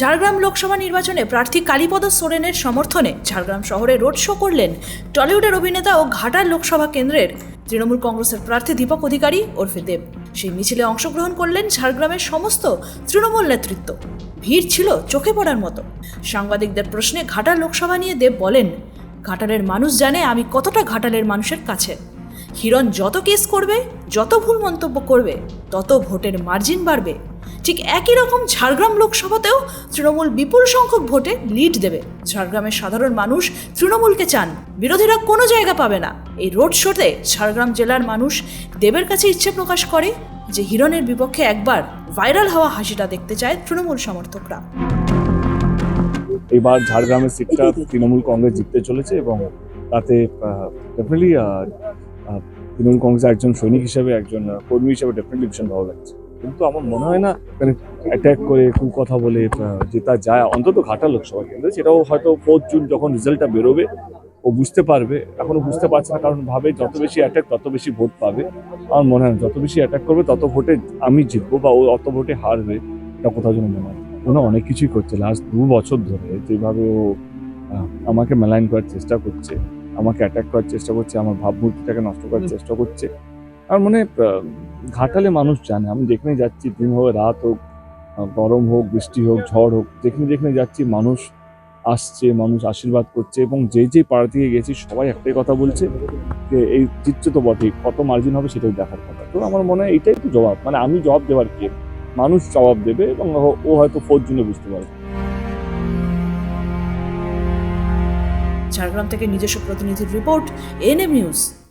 ঝাড়গ্রাম লোকসভা নির্বাচনে প্রার্থী কালীপদ সোরেনের সমর্থনে ঝাড়গ্রাম শহরে রোড শো করলেন টলিউডের অভিনেতা ও ঘাটার লোকসভা কেন্দ্রের তৃণমূল কংগ্রেসের প্রার্থী দীপক অধিকারী ওরফে দেব। সেই মিছিলে অংশগ্রহণ করলেন ঝাড়গ্রামের সমস্ত তৃণমূল নেতৃত্ব। ভিড় ছিল চোখে পড়ার মতো। সাংবাদিকদের প্রশ্নে ঘাটার লোকসভা নিয়ে দেব বলেন, ঘাটালের মানুষ জানে আমি কতটা ঘাটালের মানুষের কাছে। হিরণ যত কেস করবে, যত ভুল মন্তব্য করবে, তত ভোটের মার্জিন বাড়বে। ঠিক একই রকম ঝাড়গ্রাম লোকসভাতেও তৃণমূল বিপুল সংখ্যক ভোটে লিড দেবে। ঝাড়গ্রামের সাধারণ মানুষ তৃণমূলকে চান বিরোধীরা কোনো জায়গা পাবে না। এই রোড শোতে ঝাড়গ্রাম জেলার মানুষ দেবের কাছে ইচ্ছে প্রকাশ করে যে হিরণের বিপক্ষে একবার ভাইরাল হওয়া হাসিটা দেখতে চায় তৃণমূল সমর্থকরা। এবার ঝাড়গ্রামের সিটটা তৃণমূল কংগ্রেস জিততে চলেছে এবং তাতে ডেফিনেটলি তৃণমূল কংগ্রেস একজন সৈনিক হিসেবে একজন কর্মী হিসেবে ডেফিনেটলি ভীষণ ভালো লাগছে। কিন্তু আমার মনে হয় না মানে অ্যাটাক করে কু কথা বলে জেতা যায়। অন্তত ঘাটা লোকসভা কেন্দ্রে সেটাও হয়তো ফোর্থ জুন যখন রেজাল্টটা বেরোবে ও বুঝতে পারবে। এখনও বুঝতে পারছে না কারণ ভাবে যত বেশি অ্যাটাক তত বেশি ভোট পাবে। আমার মনে হয় যত বেশি অ্যাটাক করবে তত ভোটে আমি জিতবো বা ও অত ভোটে হারবে এটা কোথাও যেন মনে হয় ওনা অনেক কিছুই করছে। লাস্ট দু বছর ধরে যেভাবে ও আমাকে মেলাইন করার চেষ্টা করছে আমাকে অ্যাটাক করার চেষ্টা করছে আমার ভাবমূর্তিটাকে নষ্ট করার চেষ্টা করছে আর মনে ঘাটালে মানুষ জানে। আমি যেখানে যাচ্ছি, দিন হোক, রাত হোক গরম হোক, বৃষ্টি হোক, ঝড় হোক, যেখানে যেখানে যাচ্ছি, মানুষ আসছে, মানুষ আশীর্বাদ করছে এবং যে যে পাড়া থেকে গেছি, সবাই একটাই কথা বলছে যে, এই চিত্র তো বটেই, কত মার্জিন হবে সেটাই দেখার কথা। তো আমার মনে হয় এটাই তো জবাব। মানে আমি জবাব দেওয়ার কে? মানুষ জবাব দেবে এবং ও- হয়তো ফোর জুনে বুঝতে পারবে। ঝাড়গ্রাম থেকে নিজস্ব প্রতিনিধির রিপোর্ট এনএম নিউজ